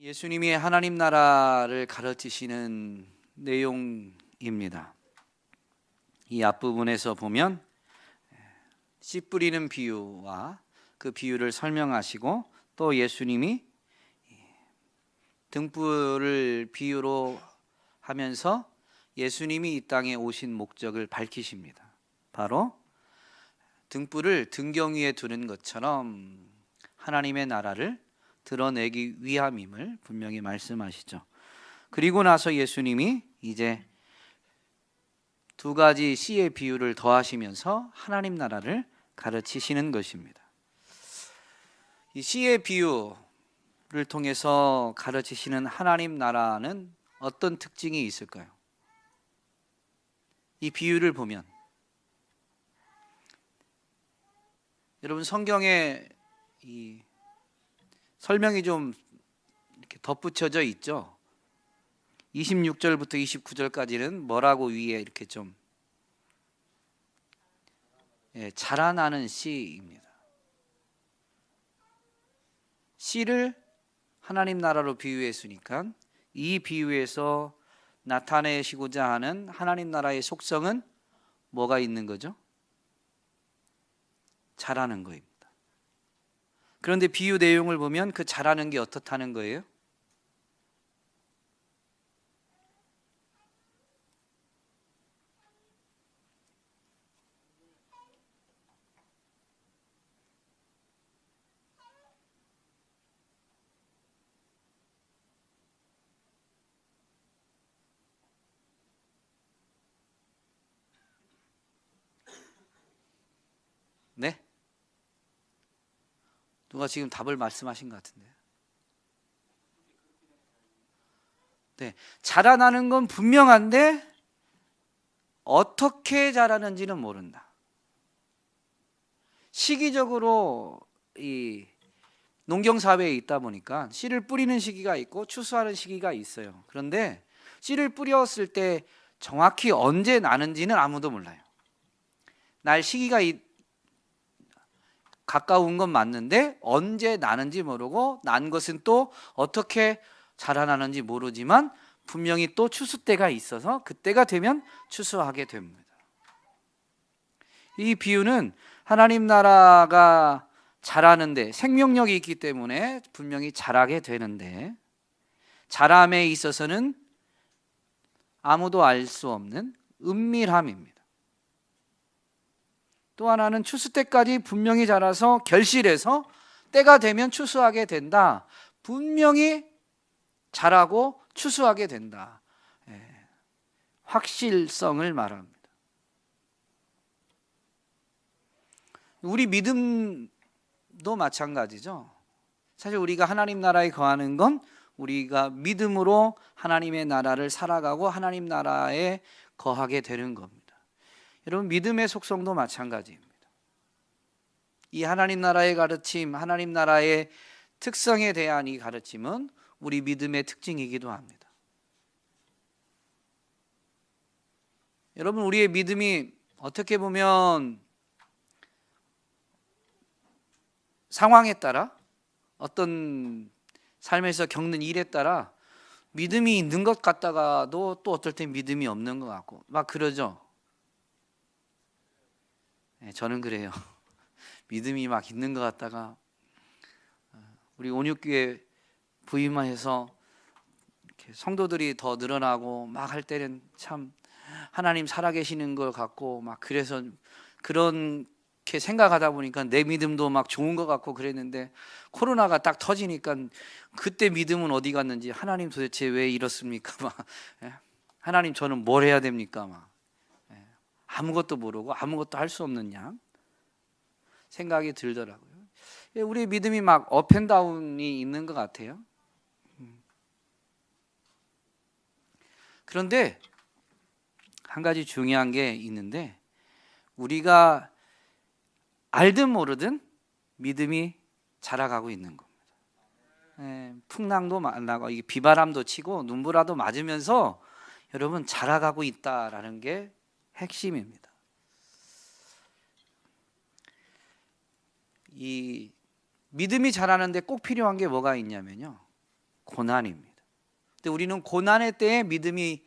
예수님이 하나님 나라를 가르치시는 내용입니다. 이 앞부분에서 보면 씨 뿌리는 비유와 그 비유를 설명하시고 또 예수님이 등불을 비유로 하면서 예수님이 이 땅에 오신 목적을 밝히십니다. 바로 등불을 등경 위에 두는 것처럼 하나님의 나라를 드러내기 위함임을 분명히 말씀하시죠. 그리고 나서 예수님이 이제 두 가지 씨의 비유를 더하시면서 하나님 나라를 가르치시는 것입니다. 이 씨의 비유를 통해서 가르치시는 하나님 나라는 어떤 특징이 있을까요? 이 비유를 보면 여러분 성경에 이 설명이 좀 이렇게 덧붙여져 있죠. 26절부터 29절까지는 뭐라고 위에 이렇게 좀 예, 자라나는 씨입니다. 씨를 하나님 나라로 비유했으니까 이 비유에서 나타내시고자 하는 하나님 나라의 속성은 뭐가 있는 거죠? 자라는 거입니다. 그런데 비유 내용을 보면 그 자라는 게 어떻다는 거예요? 네? 누가 지금 답을 말씀하신 것 같은데. 네, 자라나는 건 분명한데 어떻게 자라는지는 모른다. 시기적으로 이 농경 사회에 있다 보니까 씨를 뿌리는 시기가 있고 추수하는 시기가 있어요. 그런데 씨를 뿌렸을 때 정확히 언제 나는지는 아무도 몰라요. 날 시기가 있, 가까운 건 맞는데 언제 나는지 모르고 난 것은 또 어떻게 자라나는지 모르지만 분명히 또 추수 때가 있어서 그때가 되면 추수하게 됩니다. 이 비유는 하나님 나라가 자라는데 생명력이 있기 때문에 분명히 자라게 되는데 자람에 있어서는 아무도 알 수 없는 은밀함입니다. 또 하나는 추수 때까지 분명히 자라서 결실해서 때가 되면 추수하게 된다. 분명히 자라고 추수하게 된다. 예, 확실성을 말합니다. 우리 믿음도 마찬가지죠. 사실 우리가 하나님 나라에 거하는 건 우리가 믿음으로 하나님의 나라를 살아가고 하나님 나라에 거하게 되는 겁니다. 여러분 믿음의 속성도 마찬가지입니다. 이 하나님 나라의 가르침, 하나님 나라의 특성에 대한 이 가르침은 우리 믿음의 특징이기도 합니다. 여러분 우리의 믿음이 어떻게 보면 상황에 따라 어떤 삶에서 겪는 일에 따라 믿음이 있는 것 같다가도 또 어떨 땐 믿음이 없는 것 같고 막 그러죠. 네, 저는 그래요. 믿음이 막 있는 것 같다가 어, 우리 온육교회 부임해서 성도들이 더 늘어나고 막 할 때는 참 하나님 살아계시는 걸 같고 막 그래서 그렇게 생각하다 보니까 내 믿음도 막 좋은 것 같고 그랬는데 코로나가 딱 터지니까 그때 믿음은 어디 갔는지 하나님 도대체 왜 이렇습니까? 막 예? 하나님 저는 뭘 해야 됩니까? 막 예. 아무것도 모르고 아무것도 할수양 생각이 들더라고요. 예, 우리 믿음이 막 업앤다운이 있는 것 같아요. 음. 그런데 한 가지 중요한 게 있는데 우리가 알든 모르든 믿음이 자라가고 있는 겁니다. 예, 풍랑도 만나고 비바람도 치고 눈보라도 맞으면서 여러분 자라가고 있다라는 게 핵심입니다. 이 믿음이 자라는데 꼭 필요한 게 뭐가 있냐면요. 고난입니다. 근데 우리는 고난의 때에 믿음이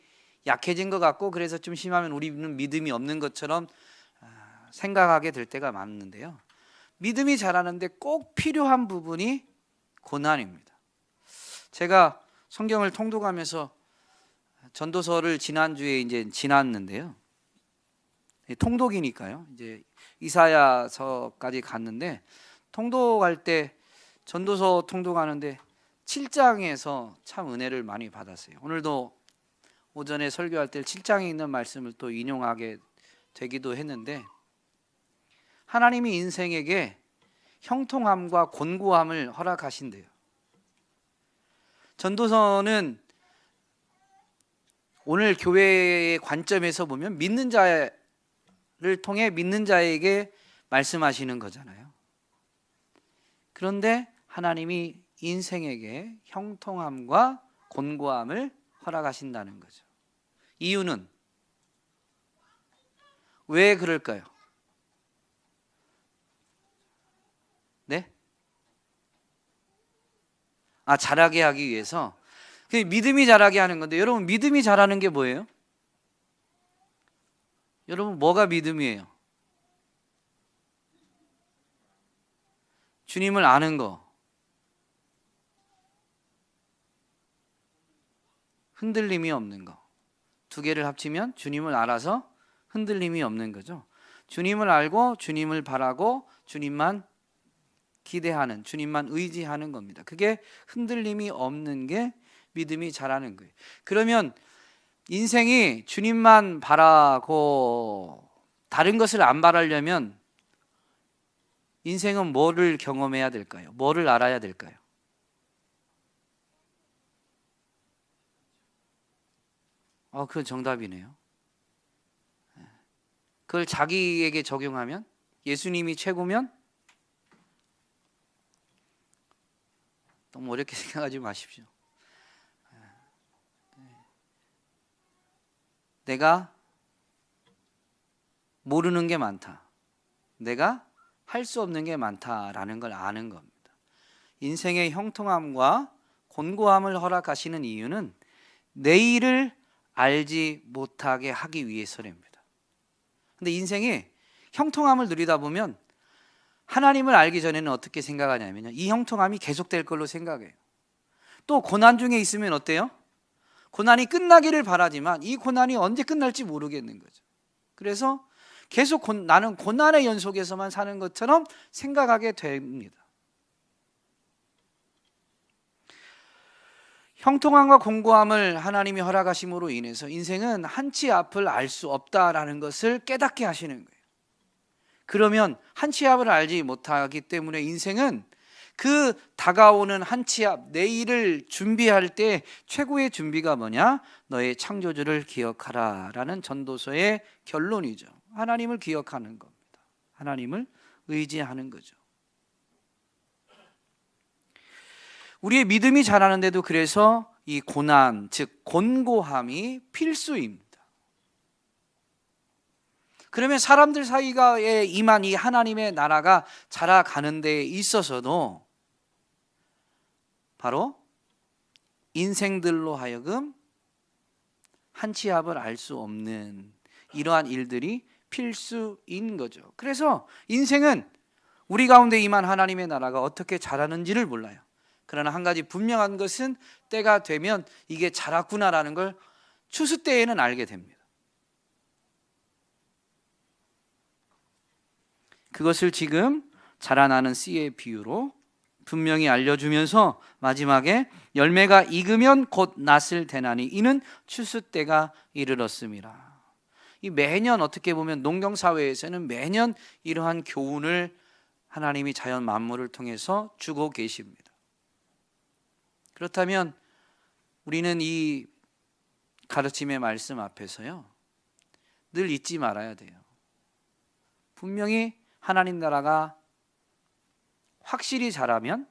약해진 것 같고 그래서 좀 심하면 우리는 믿음이 없는 것처럼 아, 생각하게 될 때가 많은데요. 믿음이 자라는데 꼭 필요한 부분이 고난입니다. 제가 성경을 통독하면서 전도서를 지난주에 이제 지났는데요. 통독이니까요. 이제 이사야서까지 갔는데 통독할 때 전도서 통독하는데 7장에서 참 은혜를 많이 받았어요. 오늘도 오전에 설교할 때 7장에 있는 말씀을 또 인용하게 되기도 했는데 하나님이 인생에게 형통함과 곤고함을 허락하신대요. 전도서는 오늘 교회의 관점에서 보면 믿는 자 를 통해 믿는 자에게 말씀하시는 거잖아요. 그런데 하나님이 인생에게 형통함과 곤고함을 허락하신다는 거죠. 이유는 왜 그럴까요? 네? 아, 자라게 하기 위해서. 그 믿음이 자라게 하는 건데, 여러분, 믿음이 자라는 게 뭐예요? 여러분, 뭐가 믿음이에요? 주님을 아는 거. 흔들림이 없는 거. 두 개를 합치면 주님을 알아서 흔들림이 없는 거죠. 주님을 알고 주님을 바라고 주님만 기대하는 주님만 의지하는 겁니다. 그게 흔들림이 없는 게 믿음이 자라는 거예요. 그러면 인생이 주님만 바라고 다른 것을 안 바라려면 인생은 뭐를 경험해야 될까요? 뭐를 알아야 될까요? 어, 그건 정답이네요. 그걸 자기에게 적용하면 예수님이 최고면 너무 어렵게 생각하지 마십시오. 내가 모르는 게 많다. 내가 할 수 없는 게 많다라는 걸 아는 겁니다. 인생의 형통함과 곤고함을 허락하시는 이유는 내일을 알지 못하게 하기 위해서랍니다. 근데 인생이 형통함을 누리다 보면 하나님을 알기 전에는 어떻게 생각하냐면요. 이 형통함이 계속될 걸로 생각해요. 또 고난 중에 있으면 어때요? 고난이 끝나기를 바라지만 이 고난이 언제 끝날지 모르겠는 거죠. 그래서 계속 고, 나는 고난의 연속에서만 사는 것처럼 생각하게 됩니다. 형통함과 공고함을 하나님이 허락하심으로 인해서 인생은 한치 앞을 알 수 없다라는 것을 깨닫게 하시는 거예요. 그러면 한치 앞을 알지 못하기 때문에 인생은 그 다가오는 한 치 앞 내일을 준비할 때 최고의 준비가 뭐냐? 너의 창조주를 기억하라라는 전도서의 결론이죠. 하나님을 기억하는 겁니다. 하나님을 의지하는 거죠. 우리의 믿음이 자라는데도 그래서 이 고난, 즉 곤고함이 필수입니다. 그러면 사람들 사이가에 임한 이 하나님의 나라가 자라가는 데 있어서도 바로 인생들로 하여금 한치 앞을 알 수 없는 이러한 일들이 필수인 거죠. 그래서 인생은 우리 가운데 임한 하나님의 나라가 어떻게 자라는지를 몰라요. 그러나 한 가지 분명한 것은 때가 되면 이게 자랐구나라는 걸 추수 때에는 알게 됩니다. 그것을 지금 자라나는 씨의 비유로 분명히 알려주면서 마지막에 열매가 익으면 곧 낫을 대나니 이는 추수 때가 이르렀습니다. 이 매년 어떻게 보면 농경 사회에서는 매년 이러한 교훈을 하나님이 자연 만물을 통해서 주고 계십니다. 그렇다면 우리는 이 가르침의 말씀 앞에서요 늘 잊지 말아야 돼요. 분명히 하나님 나라가 확실히 자라면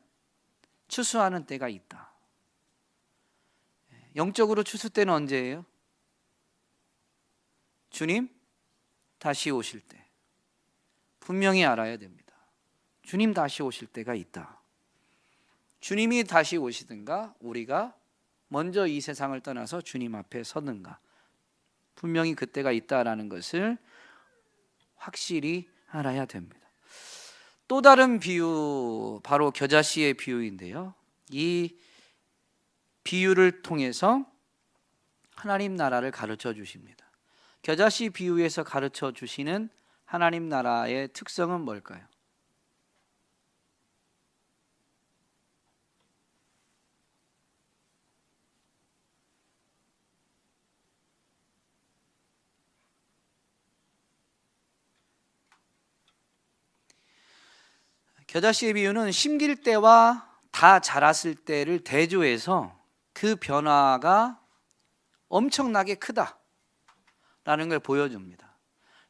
추수하는 때가 있다. 영적으로 추수 때는 언제예요? 주님 다시 오실 때. 분명히 알아야 됩니다. 주님 다시 오실 때가 있다. 주님이 다시 오시든가 우리가 먼저 이 세상을 떠나서 주님 앞에 서든가 분명히 그때가 있다라는 것을 확실히 알아야 됩니다. 또 다른 비유 바로 겨자씨의 비유인데요. 이 비유를 통해서 하나님 나라를 가르쳐 주십니다. 겨자씨 비유에서 가르쳐 주시는 하나님 나라의 특성은 뭘까요? 겨자씨의 비유는 심길 때와 다 자랐을 때를 대조해서 그 변화가 엄청나게 크다라는 걸 보여줍니다.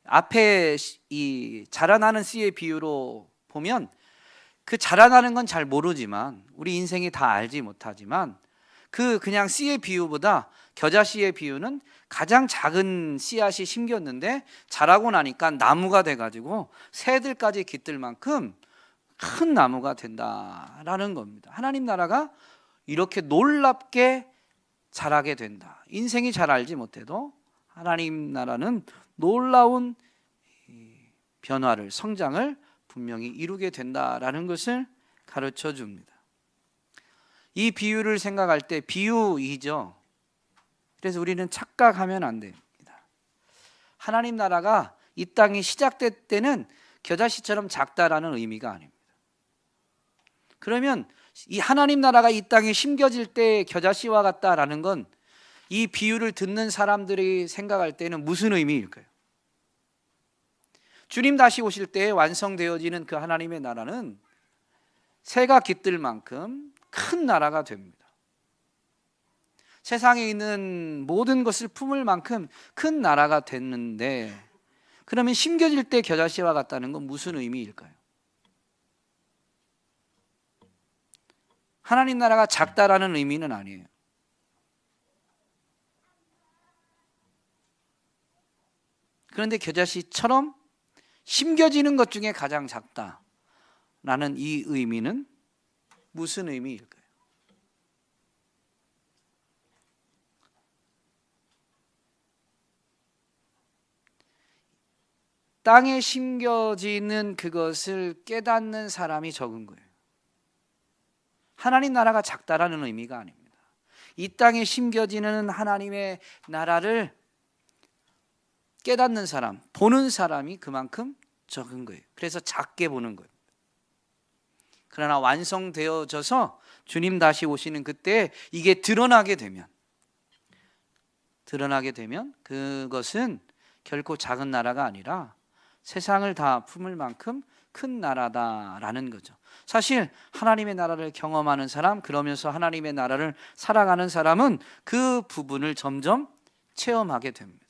앞에 이 자라나는 씨의 비유로 보면 그 자라나는 건 잘 모르지만 우리 인생이 다 알지 못하지만 그 그냥 씨의 비유보다 겨자 씨의 비유는 가장 작은 씨앗이 심겼는데 자라고 나니까 나무가 돼가지고 새들까지 깃들 만큼 큰 나무가 된다라는 겁니다. 하나님 나라가 이렇게 놀랍게 자라게 된다. 인생이 잘 알지 못해도 하나님 나라는 놀라운 변화를 성장을 분명히 이루게 된다라는 것을 가르쳐 줍니다. 이 비유를 생각할 때 비유이죠. 그래서 우리는 착각하면 안 됩니다. 하나님 나라가 이 땅이 시작될 때는 겨자씨처럼 작다라는 의미가 아닙니다. 그러면 이 하나님 나라가 이 땅에 심겨질 때 겨자씨와 같다라는 건 이 비유를 듣는 사람들이 생각할 때는 무슨 의미일까요? 주님 다시 오실 때 완성되어지는 그 하나님의 나라는 새가 깃들 만큼 큰 나라가 됩니다. 세상에 있는 모든 것을 품을 만큼 큰 나라가 됐는데 그러면 심겨질 때 겨자씨와 같다는 건 무슨 의미일까요? 하나님 나라가 작다라는 의미는 아니에요. 그런데 겨자씨처럼 심겨지는 것 중에 가장 작다라는 이 의미는 무슨 의미일까요? 땅에 심겨지는 그것을 깨닫는 사람이 적은 거예요. 하나님 나라가 작다라는 의미가 아닙니다. 이 땅에 심겨지는 하나님의 나라를 깨닫는 사람, 보는 사람이 그만큼 적은 거예요. 그래서 작게 보는 거예요. 그러나 완성되어져서 주님 다시 오시는 그때 이게 드러나게 되면 드러나게 되면 그것은 결코 작은 나라가 아니라 세상을 다 품을 만큼 큰 나라다라는 거죠. 사실 하나님의 나라를 경험하는 사람, 그러면서 하나님의 나라를 살아가는 사람은 그 부분을 점점 체험하게 됩니다.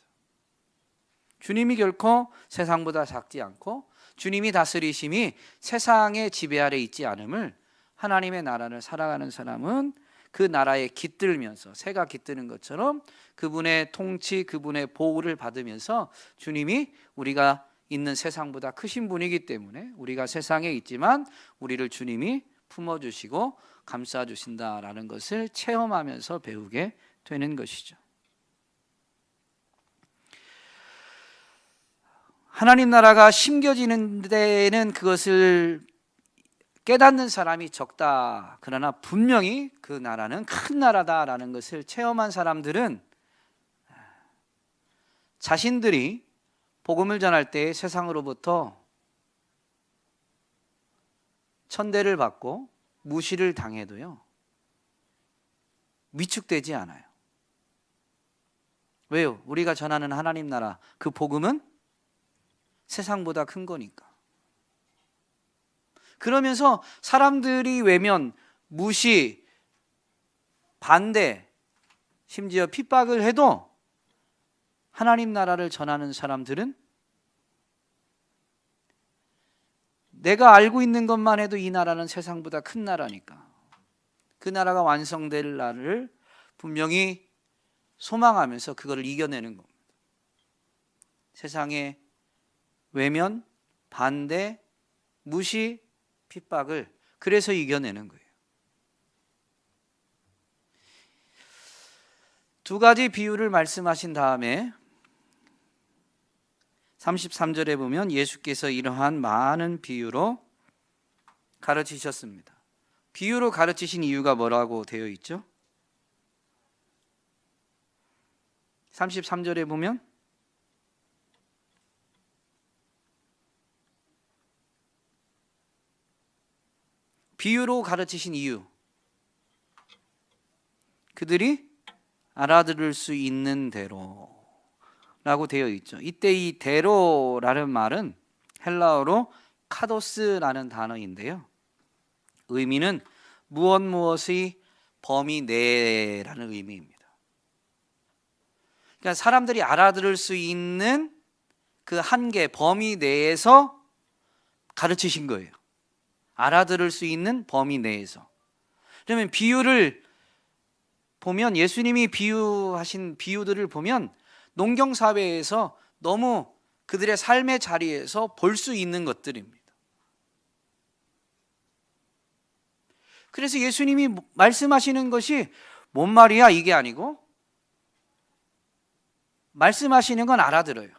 주님이 결코 세상보다 작지 않고 주님이 다스리심이 세상의 지배 아래 있지 않음을 하나님의 나라를 살아가는 사람은 그 나라에 깃들면서 새가 깃드는 것처럼 그분의 통치, 그분의 보호를 받으면서 주님이 우리가 있는 세상보다 크신 분이기 때문에 우리가 세상에 있지만 우리를 주님이 품어주시고 감싸주신다라는 것을 체험하면서 배우게 되는 것이죠. 하나님 나라가 심겨지는 데는 그것을 깨닫는 사람이 적다. 그러나 분명히 그 나라는 큰 나라다라는 것을 체험한 사람들은 자신들이 복음을 전할 때 세상으로부터 천대를 받고 무시를 당해도요. 위축되지 않아요. 왜요? 우리가 전하는 하나님 나라 그 복음은 세상보다 큰 거니까. 그러면서 사람들이 외면, 무시, 반대, 심지어 핍박을 해도 하나님 나라를 전하는 사람들은 내가 알고 있는 것만 해도 이 나라는 세상보다 큰 나라니까. 그 나라가 완성될 날을 분명히 소망하면서 그거를 이겨내는 겁니다. 세상의 외면, 반대, 무시, 핍박을 그래서 이겨내는 거예요. 두 가지 비유를 말씀하신 다음에 33절에 보면 예수께서 이러한 많은 비유로 가르치셨습니다. 비유로 가르치신 이유가 뭐라고 되어 있죠? 33절에 보면 비유로 가르치신 이유 그들이 알아들을 수 있는 대로 라고 되어 있죠. 이때 이 대로라는 말은 헬라어로 카도스라는 단어인데요. 의미는 무엇 무엇의 범위 내라는 의미입니다. 그러니까 사람들이 알아들을 수 있는 그 한계 범위 내에서 가르치신 거예요. 알아들을 수 있는 범위 내에서. 그러면 비유를 보면 예수님이 비유하신 비유들을 보면 농경 사회에서 너무 그들의 삶의 자리에서 볼 수 있는 것들입니다. 그래서 예수님이 말씀하시는 것이 뭔 말이야 이게 아니고 말씀하시는 건 알아들어요.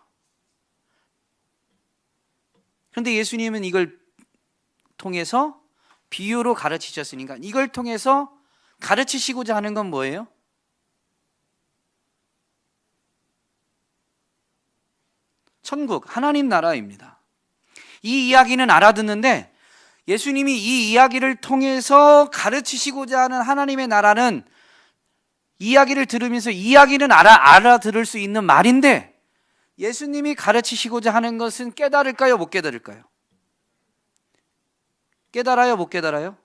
그런데 예수님은 이걸 통해서 비유로 가르치셨으니까 이걸 통해서 가르치시고자 하는 건 뭐예요? 천국, 하나님 나라입니다. 이 이야기는 알아듣는데 예수님이 이 이야기를 통해서 가르치시고자 하는 하나님의 나라는 이야기를 들으면서 이야기는 알아, 알아들을 수 있는 말인데 예수님이 가르치시고자 하는 것은 깨달을까요? 못 깨달을까요? 깨달아요? 못 깨달아요?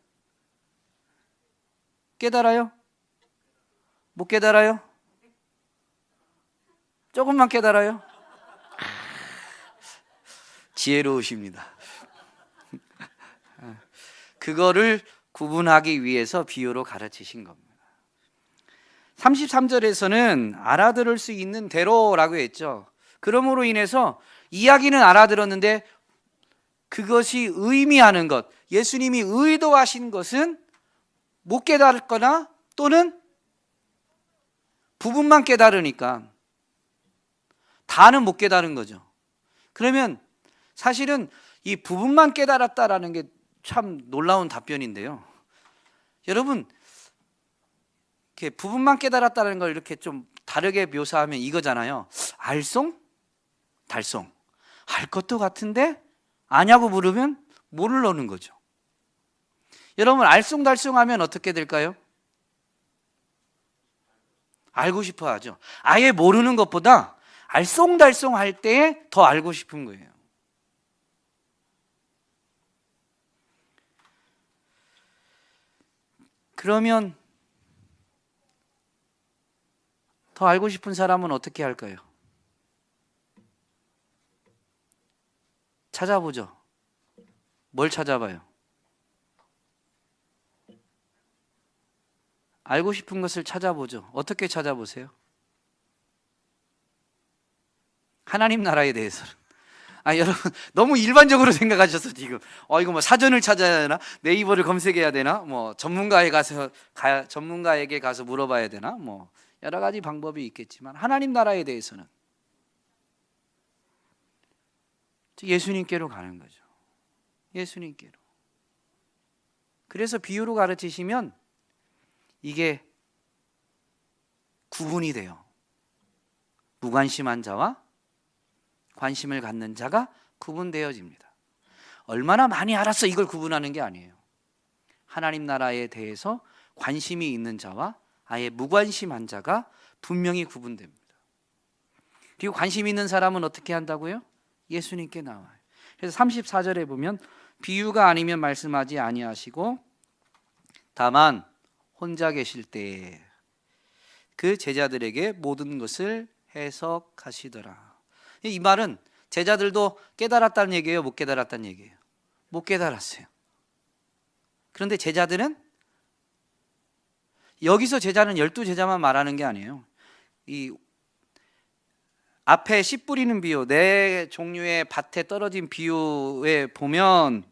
깨달아요? 못 깨달아요? 조금만 깨달아요? 지혜로우십니다. 그거를 구분하기 위해서 비유로 가르치신 겁니다. 33절에서는 알아들을 수 있는 대로라고 했죠. 그러므로 인해서 이야기는 알아들었는데 그것이 의미하는 것, 예수님이 의도하신 것은 못 깨달거나 또는 부분만 깨달으니까 다는 못 깨달은 거죠. 그러면 사실은 이 부분만 깨달았다라는 게 참 놀라운 답변인데요. 여러분, 이렇게 부분만 깨달았다는 걸 이렇게 좀 다르게 묘사하면 이거잖아요. 알쏭? 달쏭. 알 것도 같은데 아냐고 물으면 모르는 거죠. 여러분 알쏭달쏭 하면 어떻게 될까요? 알고 싶어 하죠. 아예 모르는 것보다 알쏭달쏭 할때더 알고 싶은 거예요. 그러면 더 알고 싶은 사람은 어떻게 할까요? 찾아보죠. 뭘 찾아봐요? 알고 싶은 것을 찾아보죠. 어떻게 찾아보세요? 하나님 나라에 대해서는. 아, 여러분, 너무 일반적으로 생각하셔서 지금, 어, 이거 뭐 사전을 찾아야 되나? 네이버를 검색해야 되나? 뭐, 전문가에 가서, 가, 전문가에게 가서 물어봐야 되나? 뭐, 여러 가지 방법이 있겠지만, 하나님 나라에 대해서는 예수님께로 가는 거죠. 예수님께로. 그래서 비유로 가르치시면 이게 구분이 돼요. 무관심한 자와 관심을 갖는 자가 구분되어집니다. 얼마나 많이 알았어 이걸 구분하는 게 아니에요. 하나님 나라에 대해서 관심이 있는 자와 아예 무관심한 자가 분명히 구분됩니다. 그리고 관심 있는 사람은 어떻게 한다고요? 예수님께 나와요. 그래서 34절에 보면 비유가 아니면 말씀하지 아니하시고 다만 혼자 계실 때그 제자들에게 모든 것을 해석하시더라. 이 말은 제자들도 깨달았다는 얘기예요, 못 깨달았다는 얘기예요. 못 깨달았어요. 그런데 제자들은 여기서 제자는 열두 제자만 말하는 게 아니에요. 이 앞에 씨 뿌리는 비유, 네 종류의 밭에 떨어진 비유에 보면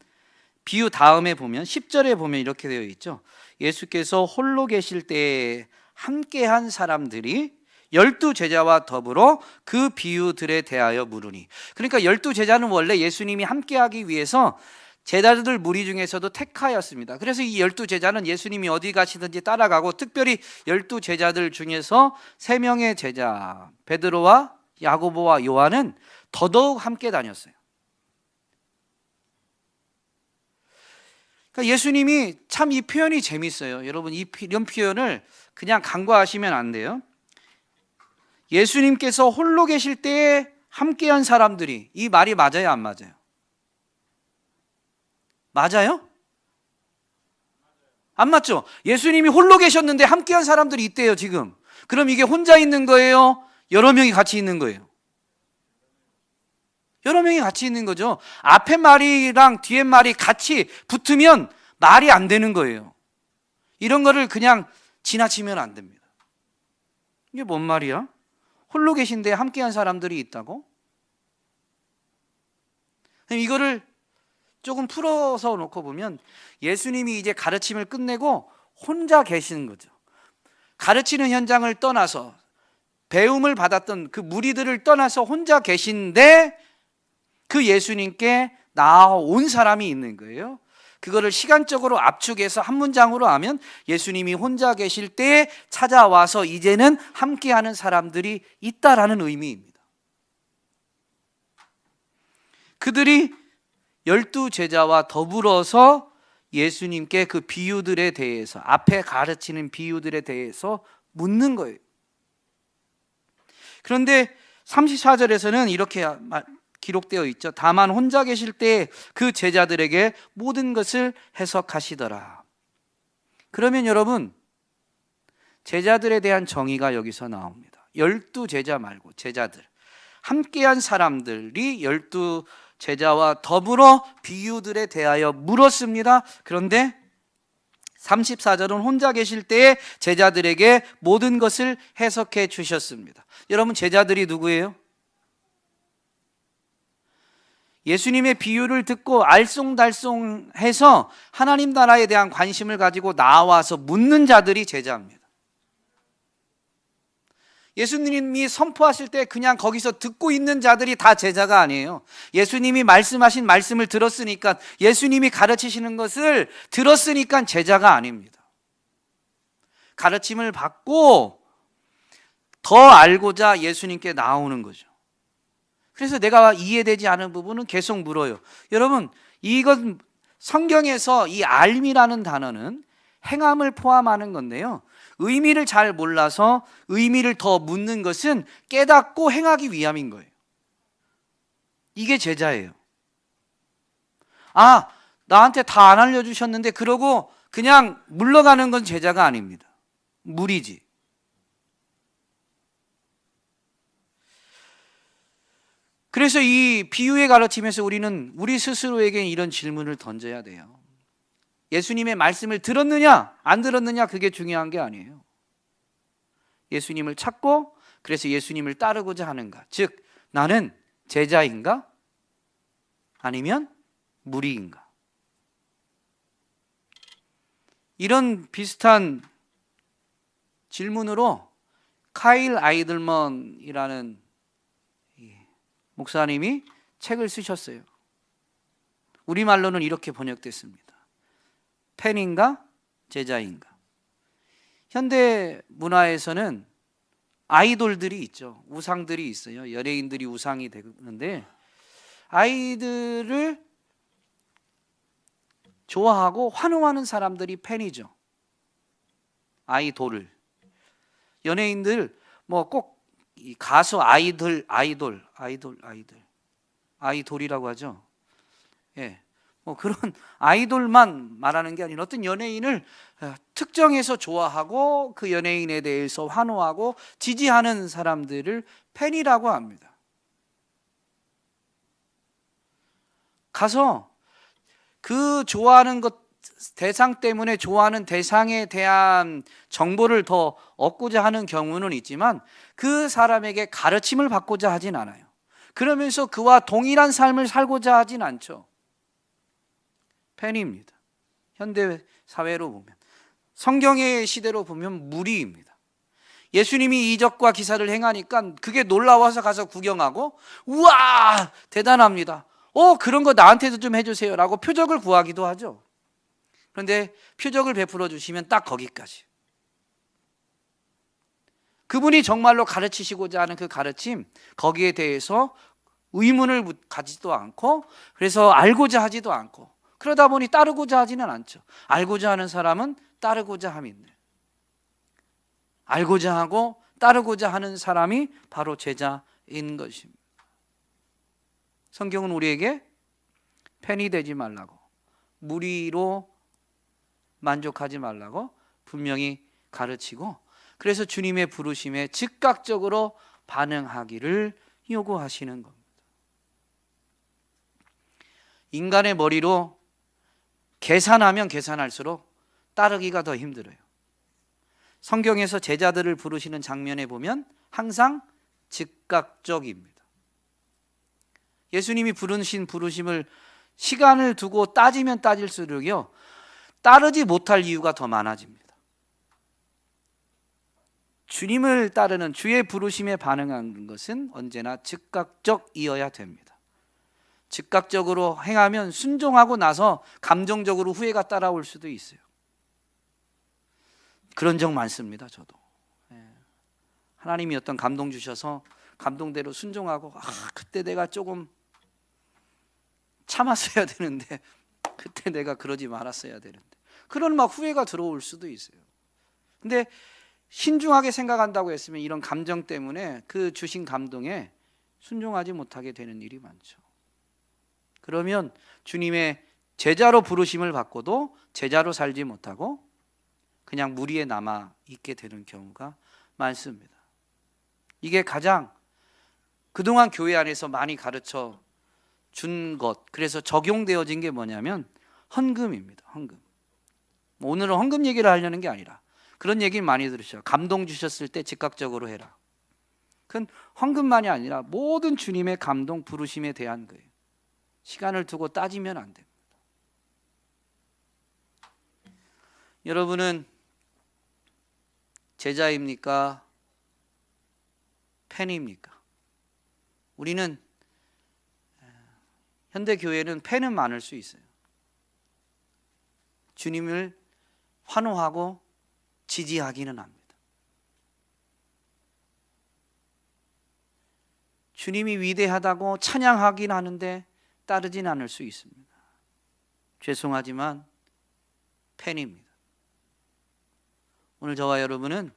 비유 다음에 보면 10절에 보면 이렇게 되어 있죠. 예수께서 홀로 계실 때 함께한 사람들이 열두 제자와 더불어 그 비유들에 대하여 물으니 그러니까 열두 제자는 원래 예수님이 함께하기 위해서 제자들 무리 중에서도 택하였습니다. 그래서 이 열두 제자는 예수님이 어디 가시든지 따라가고 특별히 열두 제자들 중에서 세 명의 제자 베드로와 야고보와 요한은 더더욱 함께 다녔어요. 그러니까 예수님이 참 이 표현이 재밌어요. 여러분 이 피- 이런 표현을 그냥 간과하시면 안 돼요. 예수님께서 홀로 계실 때에 함께한 사람들이 이 말이 맞아요, 안 맞아요? 맞아요? 안 맞죠? 예수님이 홀로 계셨는데 함께한 사람들이 있대요, 지금. 그럼 이게 혼자 있는 거예요? 여러 명이 같이 있는 거예요? 여러 명이 같이 있는 거죠. 앞에 말이랑 뒤에 말이 같이 붙으면 말이 안 되는 거예요. 이런 거를 그냥 지나치면 안 됩니다. 이게 뭔 말이야? 홀로 계신데 함께한 사람들이 있다고? 이거를 조금 풀어서 놓고 보면 예수님이 이제 가르침을 끝내고 혼자 계시는 거죠. 가르치는 현장을 떠나서 배움을 받았던 그 무리들을 떠나서 혼자 계신데 그 예수님께 나온 사람이 있는 거예요. 그거를 시간적으로 압축해서 한 문장으로 하면 예수님이 혼자 계실 때 찾아와서 이제는 함께하는 사람들이 있다라는 의미입니다. 그들이 열두 제자와 더불어서 예수님께 그 비유들에 대해서 앞에 가르치는 비유들에 대해서 묻는 거예요. 그런데 34절에서는 이렇게 말- 기록되어 있죠. 다만 혼자 계실 때 그 제자들에게 모든 것을 해석하시더라. 그러면 여러분 제자들에 대한 정의가 여기서 나옵니다. 열두 제자 말고 제자들 함께한 사람들이 열두 제자와 더불어 비유들에 대하여 물었습니다. 그런데 34절은 혼자 계실 때에 제자들에게 모든 것을 해석해 주셨습니다. 여러분 제자들이 누구예요? 예수님의 비유를 듣고 알쏭달쏭해서 하나님 나라에 대한 관심을 가지고 나와서 묻는 자들이 제자입니다. 예수님이 선포하실 때 그냥 거기서 듣고 있는 자들이 다 제자가 아니에요. 예수님이 말씀하신 말씀을 들었으니까 예수님이 가르치시는 것을 들었으니까 제자가 아닙니다. 가르침을 받고 더 알고자 예수님께 나오는 거죠. 그래서 내가 이해되지 않은 부분은 계속 물어요. 여러분, 이건 성경에서 이 알미라는 단어는 행함을 포함하는 건데요. 의미를 잘 몰라서 의미를 더 묻는 것은 깨닫고 행하기 위함인 거예요. 이게 제자예요. 아, 나한테 다 안 알려주셨는데 그러고 그냥 물러가는 건 제자가 아닙니다. 무리지. 그래서 이 비유의 가르침에서 우리는 우리 스스로에게 이런 질문을 던져야 돼요. 예수님의 말씀을 들었느냐, 안 들었느냐, 그게 중요한 게 아니에요. 예수님을 찾고, 그래서 예수님을 따르고자 하는가. 즉, 나는 제자인가? 아니면 무리인가? 이런 비슷한 질문으로 카일 아이들먼이라는 목사님이 책을 쓰셨어요. 우리말로는 이렇게 번역됐습니다. 팬인가 제자인가? 현대 문화에서는 아이돌들이 있죠. 우상들이 있어요. 연예인들이 우상이 되는데 아이들을 좋아하고 환호하는 사람들이 팬이죠. 아이돌을 연예인들 뭐꼭 이 가수 아이들 아이돌 아이돌 아이들 아이돌이라고 하죠. 예. 뭐 그런 아이돌만 말하는 게 아니라 어떤 연예인을 어, 특정해서 좋아하고 그 연예인에 대해서 환호하고 지지하는 사람들을 팬이라고 합니다. 가서 그 좋아하는 것 대상 때문에 좋아하는 대상에 대한 정보를 더 얻고자 하는 경우는 있지만 그 사람에게 가르침을 받고자 하진 않아요. 그러면서 그와 동일한 삶을 살고자 하진 않죠. 팬입니다. 현대 사회로 보면 성경의 시대로 보면 무리입니다. 예수님이 이적과 기사를 행하니까 그게 놀라워서 가서 구경하고 우와 대단합니다. 어 그런 거 나한테도 좀 해주세요라고 표적을 구하기도 하죠. 그런데 표적을 베풀어 주시면 딱 거기까지. 그분이 정말로 가르치시고자 하는 그 가르침 거기에 대해서 의문을 묻- 가지도 않고 그래서 알고자 하지도 않고 그러다 보니 따르고자 하지는 않죠. 알고자 하는 사람은 따르고자 있네. 알고자 하고 따르고자 하는 사람이 바로 제자인 것입니다. 성경은 우리에게 팬이 되지 말라고 무리로 만족하지 말라고 분명히 가르치고 그래서 주님의 부르심에 즉각적으로 반응하기를 요구하시는 겁니다. 인간의 머리로 계산하면 계산할수록 따르기가 더 힘들어요. 성경에서 제자들을 부르시는 장면에 보면 항상 즉각적입니다. 예수님이 부르신 부르심을 시간을 두고 따지면 따질수록요 따르지 못할 이유가 더 많아집니다. 주님을 따르는 주의 부르심에 반응하는 것은 언제나 즉각적이어야 됩니다. 즉각적으로 행하면 순종하고 나서 감정적으로 후회가 따라올 수도 있어요. 그런 적 많습니다. 저도 예. 하나님이 어떤 감동 주셔서 감동대로 순종하고 아 그때 내가 조금 참았어야 되는데 그때 내가 그러지 말았어야 되는데 그런 막 후회가 들어올 수도 있어요. 근데 신중하게 생각한다고 했으면 이런 감정 때문에 그 주신 감동에 순종하지 못하게 되는 일이 많죠. 그러면 주님의 제자로 부르심을 받고도 제자로 살지 못하고 그냥 무리에 남아 있게 되는 경우가 많습니다. 이게 가장 그동안 교회 안에서 많이 가르쳐 준 것, 그래서 적용되어진 게 뭐냐면 헌금입니다. 헌금. 뭐 오늘은 헌금 얘기를 하려는 게 아니라 그런 얘기 많이 들으셔. 감동 주셨을 때 즉각적으로 해라. 그건 헌금만이 아니라 모든 주님의 감동 부르심에 대한 거예요. 시간을 두고 따지면 안 됩니다. 여러분은 제자입니까? 팬입니까? 우리는 현대 교회는 팬은 많을 수 있어요. 주님을 환호하고 지지하기는 합니다. 주님이 위대하다고 찬양하긴 하는데 따르진 않을 수 있습니다. 죄송하지만 팬입니다. 오늘 저와 여러분은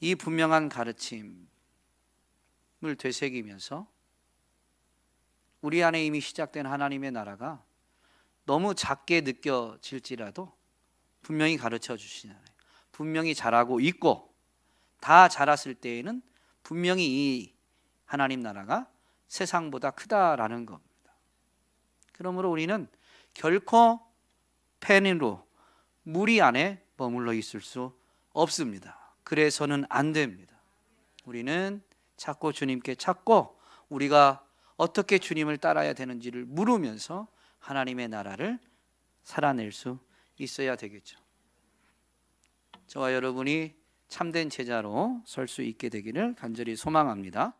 이 분명한 가르침을 되새기면서 우리 안에 이미 시작된 하나님의 나라가 너무 작게 느껴질지라도 분명히 가르쳐 주시잖아요. 분명히 잘하고 있고 다 자랐을 때에는 분명히 이 하나님 나라가 세상보다 크다라는 겁니다. 그러므로 우리는 결코 팬으로 무리 안에 머물러 있을 수 없습니다. 그래서는 안 됩니다. 우리는 찾고 주님께 찾고 우리가 어떻게 주님을 따라야 되는지를 물으면서 하나님의 나라를 살아낼 수 있어야 되겠죠. 저와 여러분이 참된 제자로 설 수 있게 되기를 간절히 소망합니다.